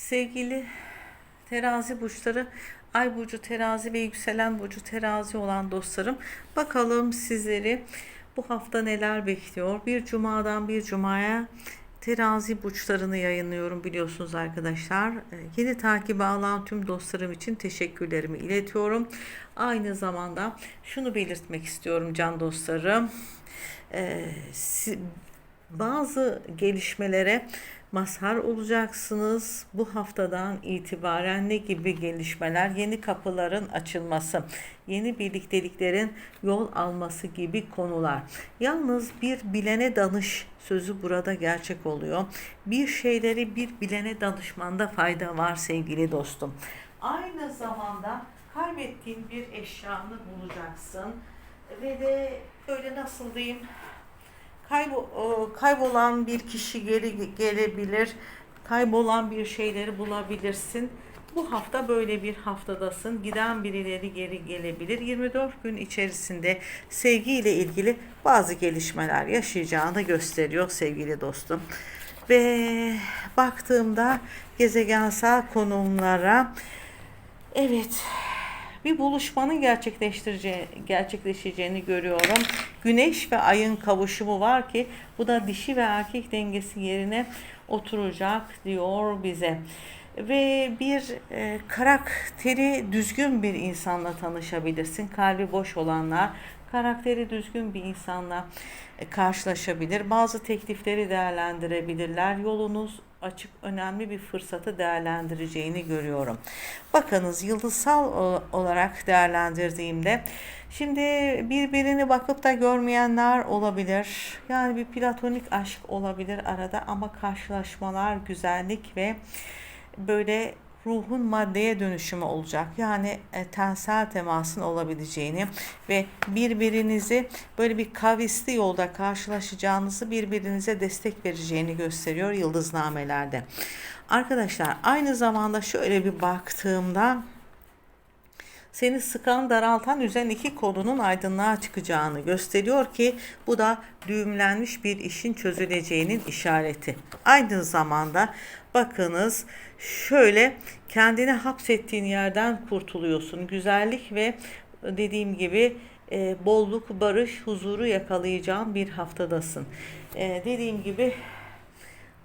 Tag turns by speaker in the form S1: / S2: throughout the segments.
S1: Sevgili terazi burçları, ay burcu terazi ve yükselen burcu terazi olan dostlarım, bakalım sizleri bu hafta neler bekliyor? Bir cumadan bir cumaya terazi burçlarını yayınlıyorum biliyorsunuz arkadaşlar. Ee, Yeni takibi alan tüm dostlarım için teşekkürlerimi iletiyorum. Aynı zamanda şunu belirtmek istiyorum can dostlarım. Bazı gelişmelere mazhar olacaksınız. Bu haftadan itibaren ne gibi gelişmeler? Yeni kapıların açılması, yeni birlikteliklerin yol alması gibi konular. Yalnız bir bilene danış sözü burada gerçek oluyor. Bir şeyleri bir bilene danışmanda fayda var sevgili dostum. Aynı zamanda kaybettiğin bir eşyanı bulacaksın ve de böyle nasıl diyeyim Kaybo, o, kaybolan bir kişi geri gelebilir. Kaybolan bir şeyleri bulabilirsin. Bu hafta böyle bir haftadasın. Giden birileri geri gelebilir. 24 gün içerisinde sevgiyle ilgili bazı gelişmeler yaşayacağını gösteriyor sevgili dostum. Ve baktığımda gezegensel konumlara evet bir buluşmanın gerçekleşeceğini görüyorum. Güneş ve ayın kavuşumu var ki bu da dişi ve erkek dengesi yerine oturacak diyor bize. Ve bir e, karakteri düzgün bir insanla tanışabilirsin. Kalbi boş olanlar karakteri düzgün bir insanla e, karşılaşabilir. Bazı teklifleri değerlendirebilirler. Yolunuz açık önemli bir fırsatı değerlendireceğini görüyorum. Bakınız yıldızsal o- olarak değerlendirdiğimde şimdi birbirini bakıp da görmeyenler olabilir. Yani bir platonik aşk olabilir arada ama karşılaşmalar, güzellik ve böyle ruhun maddeye dönüşümü olacak. Yani e, tensel temasın olabileceğini ve birbirinizi böyle bir kavisli yolda karşılaşacağınızı birbirinize destek vereceğini gösteriyor yıldıznamelerde. Arkadaşlar aynı zamanda şöyle bir baktığımda seni sıkan, daraltan, üzen iki kolunun aydınlığa çıkacağını gösteriyor ki bu da düğümlenmiş bir işin çözüleceğinin işareti. Aynı zamanda bakınız şöyle kendini hapsettiğin yerden kurtuluyorsun. Güzellik ve dediğim gibi e, bolluk, barış, huzuru yakalayacağın bir haftadasın. E, dediğim gibi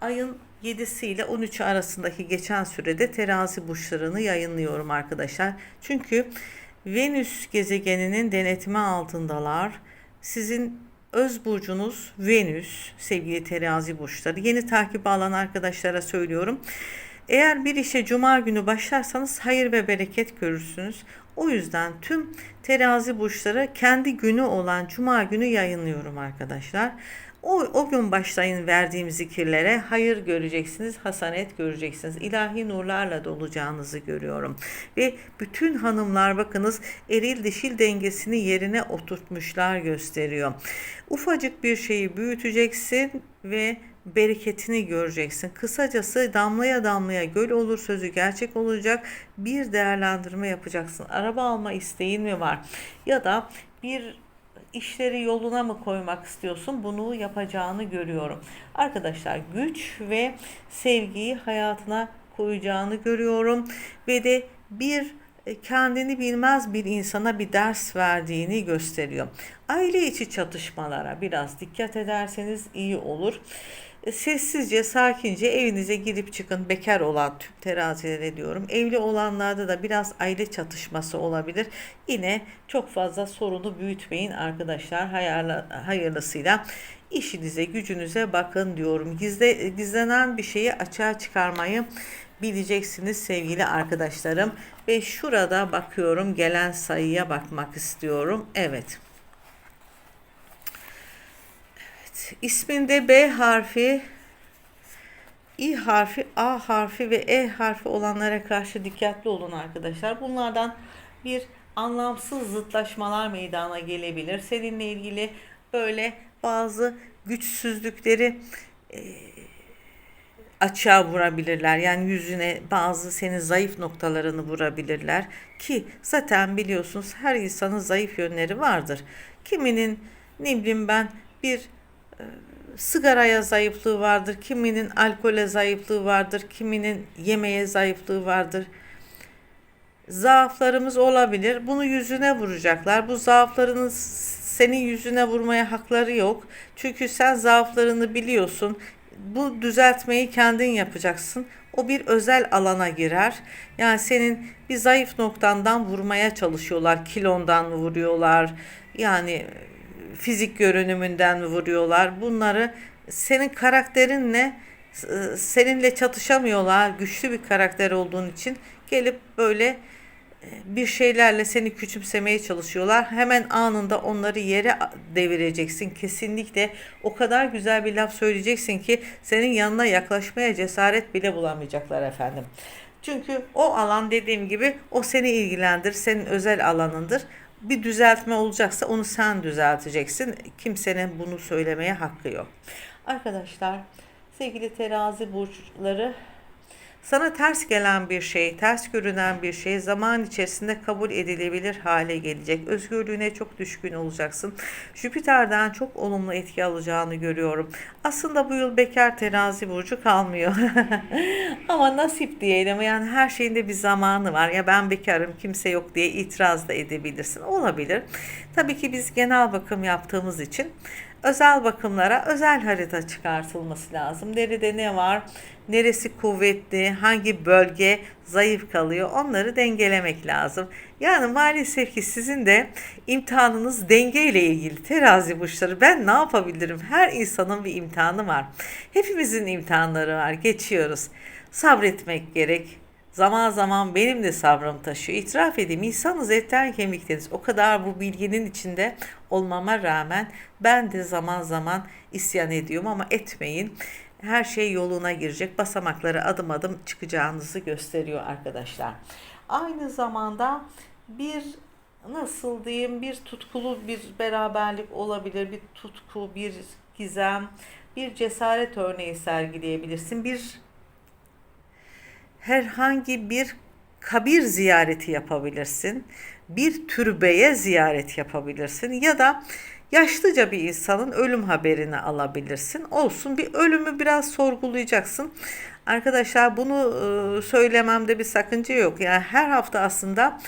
S1: ayın 7'si ile 13'ü arasındaki geçen sürede terazi burçlarını yayınlıyorum arkadaşlar. Çünkü Venüs gezegeninin denetimi altındalar. Sizin öz burcunuz Venüs sevgili terazi burçları. Yeni takip alan arkadaşlara söylüyorum. Eğer bir işe cuma günü başlarsanız hayır ve bereket görürsünüz. O yüzden tüm terazi burçları kendi günü olan cuma günü yayınlıyorum arkadaşlar. O, o gün başlayın verdiğim zikirlere hayır göreceksiniz, hasanet göreceksiniz. İlahi nurlarla dolacağınızı görüyorum. Ve bütün hanımlar bakınız eril dişil dengesini yerine oturtmuşlar gösteriyor. Ufacık bir şeyi büyüteceksin ve bereketini göreceksin. Kısacası damlaya damlaya göl olur sözü gerçek olacak. Bir değerlendirme yapacaksın. Araba alma isteğin mi var? Ya da bir işleri yoluna mı koymak istiyorsun? Bunu yapacağını görüyorum. Arkadaşlar güç ve sevgiyi hayatına koyacağını görüyorum ve de bir e, kendini bilmez bir insana bir ders verdiğini gösteriyor. Aile içi çatışmalara biraz dikkat ederseniz iyi olur. Sessizce, sakince evinize girip çıkın. Bekar olan tüm terazilere diyorum. Evli olanlarda da biraz aile çatışması olabilir. Yine çok fazla sorunu büyütmeyin arkadaşlar. Hayırlı, hayırlısıyla işinize, gücünüze bakın diyorum. Gizle, gizlenen bir şeyi açığa çıkarmayı bileceksiniz sevgili arkadaşlarım. Ve şurada bakıyorum gelen sayıya bakmak istiyorum. Evet. Evet. İsminde B harfi, İ harfi, A harfi ve E harfi olanlara karşı dikkatli olun arkadaşlar. Bunlardan bir anlamsız zıtlaşmalar meydana gelebilir. Seninle ilgili böyle bazı güçsüzlükleri e, açığa vurabilirler. Yani yüzüne bazı senin zayıf noktalarını vurabilirler ki zaten biliyorsunuz her insanın zayıf yönleri vardır. Kiminin ne bileyim ben bir sigaraya zayıflığı vardır, kiminin alkole zayıflığı vardır, kiminin yemeğe zayıflığı vardır. Zaaflarımız olabilir. Bunu yüzüne vuracaklar. Bu zaaflarını senin yüzüne vurmaya hakları yok. Çünkü sen zaaflarını biliyorsun. Bu düzeltmeyi kendin yapacaksın. O bir özel alana girer. Yani senin bir zayıf noktandan vurmaya çalışıyorlar. Kilondan vuruyorlar. Yani fizik görünümünden vuruyorlar. Bunları senin karakterinle e, seninle çatışamıyorlar. Güçlü bir karakter olduğun için gelip böyle e, bir şeylerle seni küçümsemeye çalışıyorlar. Hemen anında onları yere devireceksin. Kesinlikle o kadar güzel bir laf söyleyeceksin ki senin yanına yaklaşmaya cesaret bile bulamayacaklar efendim. Çünkü o alan dediğim gibi o seni ilgilendir, senin özel alanındır bir düzeltme olacaksa onu sen düzelteceksin. Kimsenin bunu söylemeye hakkı yok. Arkadaşlar sevgili terazi burçları sana ters gelen bir şey, ters görünen bir şey zaman içerisinde kabul edilebilir hale gelecek. Özgürlüğüne çok düşkün olacaksın. Jüpiter'den çok olumlu etki alacağını görüyorum. Aslında bu yıl bekar terazi burcu kalmıyor. Ama nasip diyelim yani her şeyin de bir zamanı var. Ya ben bekarım kimse yok diye itiraz da edebilirsin. Olabilir. Tabii ki biz genel bakım yaptığımız için özel bakımlara özel harita çıkartılması lazım. Nerede ne var, neresi kuvvetli, hangi bölge zayıf kalıyor onları dengelemek lazım. Yani maalesef ki sizin de imtihanınız denge ile ilgili terazi burçları. Ben ne yapabilirim? Her insanın bir imtihanı var. Hepimizin imtihanları var. Geçiyoruz. Sabretmek gerek Zaman zaman benim de sabrım taşıyor. İtiraf edeyim insanız etten kemikteniz. O kadar bu bilginin içinde olmama rağmen ben de zaman zaman isyan ediyorum ama etmeyin. Her şey yoluna girecek. Basamakları adım adım çıkacağınızı gösteriyor arkadaşlar. Aynı zamanda bir nasıl diyeyim bir tutkulu bir beraberlik olabilir. Bir tutku, bir gizem, bir cesaret örneği sergileyebilirsin. Bir herhangi bir kabir ziyareti yapabilirsin. Bir türbeye ziyaret yapabilirsin ya da yaşlıca bir insanın ölüm haberini alabilirsin. Olsun bir ölümü biraz sorgulayacaksın. Arkadaşlar bunu e, söylememde bir sakınca yok. Yani her hafta aslında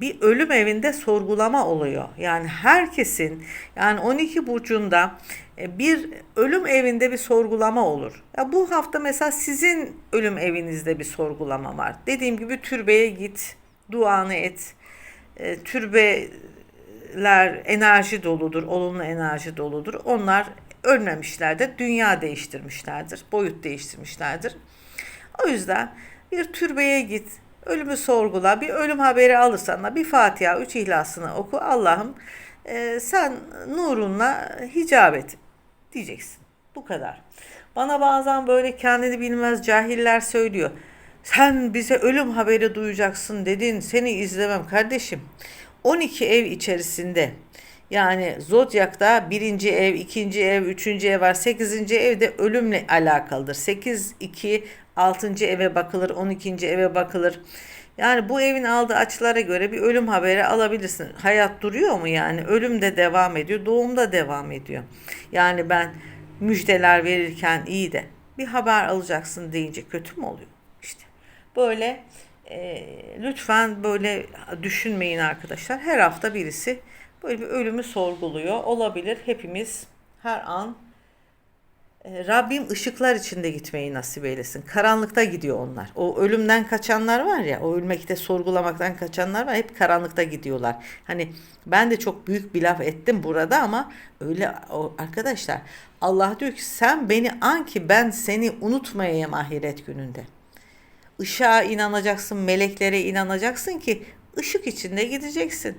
S1: bir ölüm evinde sorgulama oluyor. Yani herkesin yani 12 burcunda e, bir ölüm evinde bir sorgulama olur. Ya bu hafta mesela sizin ölüm evinizde bir sorgulama var. Dediğim gibi türbeye git, duanı et. E, türbeler enerji doludur, olumlu enerji doludur. Onlar ölmemişlerdir, dünya değiştirmişlerdir, boyut değiştirmişlerdir. O yüzden bir türbeye git, ölümü sorgula, bir ölüm haberi alırsan da bir Fatiha, üç ihlasını oku. Allah'ım e, sen nurunla hicap et diyeceksin. Bu kadar. Bana bazen böyle kendini bilmez cahiller söylüyor. Sen bize ölüm haberi duyacaksın dedin. Seni izlemem kardeşim. 12 ev içerisinde yani Zodyak'ta birinci ev, ikinci ev, üçüncü ev var. Sekizinci evde ölümle alakalıdır. Sekiz, iki, altıncı eve bakılır, on ikinci eve bakılır. Yani bu evin aldığı açılara göre bir ölüm haberi alabilirsin. Hayat duruyor mu yani? Ölüm de devam ediyor, doğum da devam ediyor. Yani ben müjdeler verirken iyi de bir haber alacaksın deyince kötü mü oluyor? İşte böyle e, lütfen böyle düşünmeyin arkadaşlar. Her hafta birisi böyle bir ölümü sorguluyor. Olabilir. Hepimiz her an Rabbim ışıklar içinde gitmeyi nasip eylesin. Karanlıkta gidiyor onlar. O ölümden kaçanlar var ya, o ölmekte sorgulamaktan kaçanlar var. Hep karanlıkta gidiyorlar. Hani ben de çok büyük bir laf ettim burada ama öyle arkadaşlar Allah diyor ki sen beni an ki ben seni unutmayayım ahiret gününde. Işığa inanacaksın, meleklere inanacaksın ki ışık içinde gideceksin.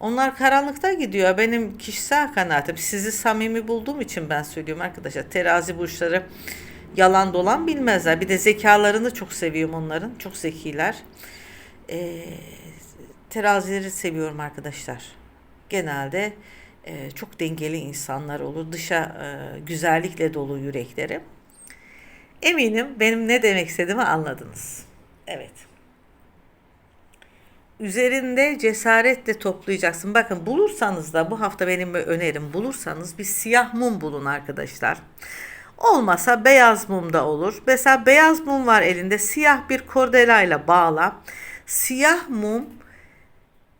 S1: Onlar karanlıkta gidiyor. Benim kişisel kanaatim. Sizi samimi bulduğum için ben söylüyorum arkadaşlar. Terazi burçları yalan dolan bilmezler. Bir de zekalarını çok seviyorum onların. Çok zekiler. Ee, terazileri seviyorum arkadaşlar. Genelde e, çok dengeli insanlar olur. Dışa e, güzellikle dolu yürekleri. Eminim benim ne demek istediğimi anladınız. Evet. Üzerinde cesaretle toplayacaksın. Bakın bulursanız da bu hafta benim önerim bulursanız bir siyah mum bulun arkadaşlar. Olmasa beyaz mum da olur. Mesela beyaz mum var elinde siyah bir kordelayla bağla. Siyah mum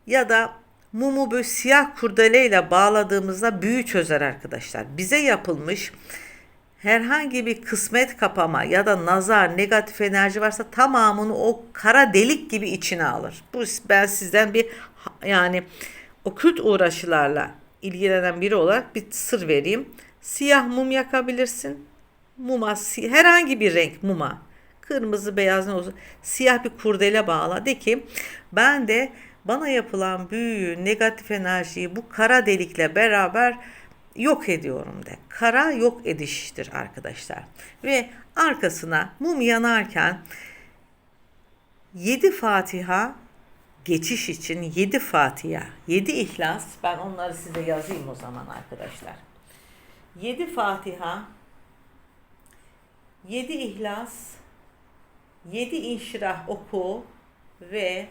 S1: ya da mumu böyle siyah kurdeleyle bağladığımızda büyü çözer arkadaşlar. Bize yapılmış herhangi bir kısmet kapama ya da nazar, negatif enerji varsa tamamını o kara delik gibi içine alır. Bu ben sizden bir yani okült uğraşılarla ilgilenen biri olarak bir sır vereyim. Siyah mum yakabilirsin. Muma herhangi bir renk muma. Kırmızı, beyaz ne olsun. Siyah bir kurdele bağla. De ki ben de bana yapılan büyüyü, negatif enerjiyi bu kara delikle beraber yok ediyorum de. Kara yok ediştir arkadaşlar. Ve arkasına mum yanarken 7 Fatiha geçiş için 7 Fatiha, 7 İhlas ben onları size yazayım o zaman arkadaşlar. 7 Fatiha, 7 İhlas, 7 İnşirah oku ve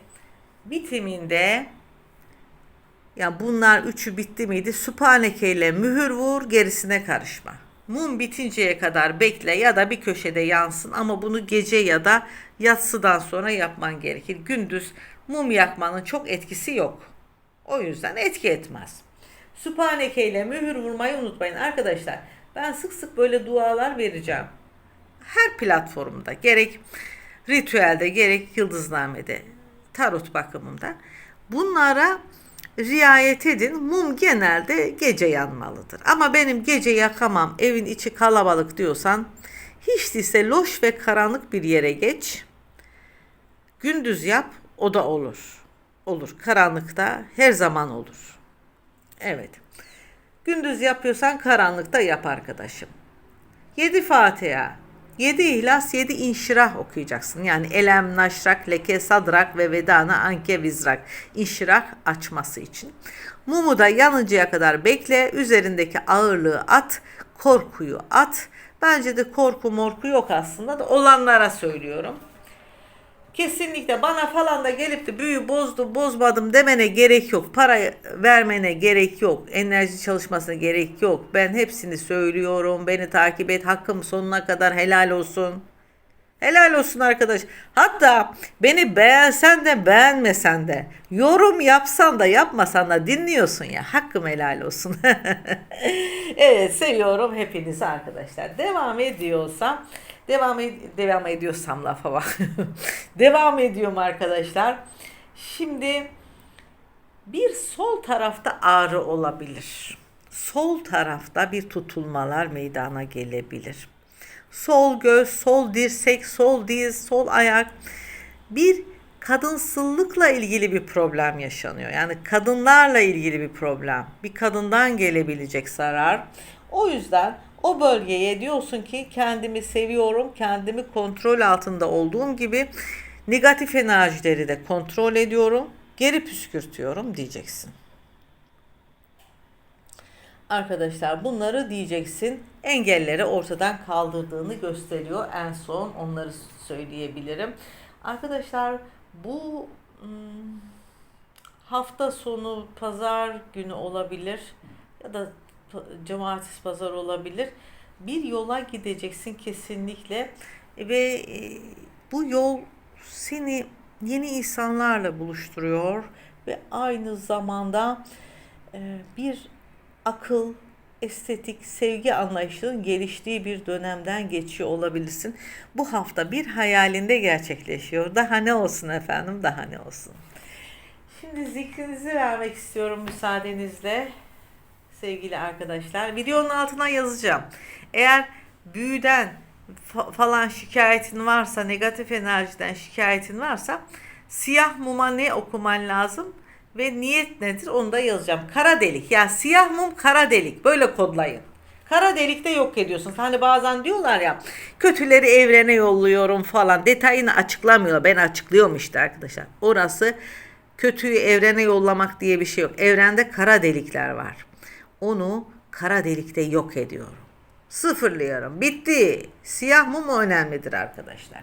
S1: bitiminde ya bunlar üçü bitti miydi? Sübhaneke ile mühür vur gerisine karışma. Mum bitinceye kadar bekle ya da bir köşede yansın ama bunu gece ya da yatsıdan sonra yapman gerekir. Gündüz mum yakmanın çok etkisi yok. O yüzden etki etmez. Sübhaneke ile mühür vurmayı unutmayın arkadaşlar. Ben sık sık böyle dualar vereceğim. Her platformda gerek ritüelde gerek yıldıznamede tarot bakımında bunlara riayet edin. Mum genelde gece yanmalıdır. Ama benim gece yakamam, evin içi kalabalık diyorsan hiç değilse loş ve karanlık bir yere geç. Gündüz yap, o da olur. Olur. Karanlıkta her zaman olur. Evet. Gündüz yapıyorsan karanlıkta yap arkadaşım. 7 Fatiha, 7 İhlas, 7 İnşirah okuyacaksın. Yani Elem, Naşrak, Leke, Sadrak ve Vedana, Anke, Vizrak. İnşirah açması için. Mumu da yanıncaya kadar bekle. Üzerindeki ağırlığı at. Korkuyu at. Bence de korku morku yok aslında da olanlara söylüyorum. Kesinlikle bana falan da gelip de büyü bozdu bozmadım demene gerek yok. Para vermene gerek yok. Enerji çalışmasına gerek yok. Ben hepsini söylüyorum. Beni takip et. Hakkım sonuna kadar helal olsun. Helal olsun arkadaş. Hatta beni beğensen de beğenmesen de yorum yapsan da yapmasan da dinliyorsun ya. Hakkım helal olsun. evet seviyorum hepinizi arkadaşlar. Devam ediyorsam devam ed devam ediyorsam lafa bak. devam ediyorum arkadaşlar. Şimdi bir sol tarafta ağrı olabilir. Sol tarafta bir tutulmalar meydana gelebilir sol göz, sol dirsek, sol diz, sol ayak bir kadınsıllıkla ilgili bir problem yaşanıyor. Yani kadınlarla ilgili bir problem. Bir kadından gelebilecek zarar. O yüzden o bölgeye diyorsun ki kendimi seviyorum, kendimi kontrol altında olduğum gibi negatif enerjileri de kontrol ediyorum, geri püskürtüyorum diyeceksin. Arkadaşlar bunları diyeceksin. Engelleri ortadan kaldırdığını gösteriyor. En son onları söyleyebilirim. Arkadaşlar bu hmm, hafta sonu pazar günü olabilir ya da cumartesi pazar olabilir. Bir yola gideceksin kesinlikle ve e, bu yol seni yeni insanlarla buluşturuyor ve aynı zamanda e, bir akıl, estetik, sevgi anlayışının geliştiği bir dönemden geçiyor olabilirsin. Bu hafta bir hayalinde gerçekleşiyor. Daha ne olsun efendim, daha ne olsun. Şimdi zikrinizi vermek istiyorum müsaadenizle sevgili arkadaşlar. Videonun altına yazacağım. Eğer büyüden falan şikayetin varsa, negatif enerjiden şikayetin varsa siyah muma ne okuman lazım? Ve niyet nedir onu da yazacağım. Kara delik yani siyah mum kara delik böyle kodlayın. Kara delikte yok ediyorsun. Hani bazen diyorlar ya kötüleri evrene yolluyorum falan. Detayını açıklamıyor. Ben açıklıyorum işte arkadaşlar. Orası kötüyü evrene yollamak diye bir şey yok. Evrende kara delikler var. Onu kara delikte yok ediyorum. Sıfırlıyorum. Bitti. Siyah mum önemlidir arkadaşlar.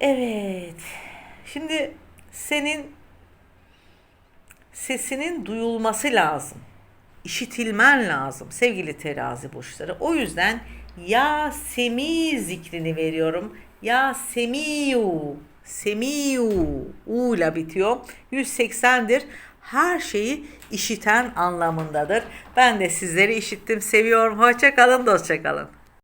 S1: Evet. Şimdi senin sesinin duyulması lazım. İşitilmen lazım sevgili terazi burçları. O yüzden ya semi zikrini veriyorum. Ya semiyu, semiyu, u ile bitiyor. 180'dir. Her şeyi işiten anlamındadır. Ben de sizleri işittim, seviyorum. Hoşça kalın, dostça kalın.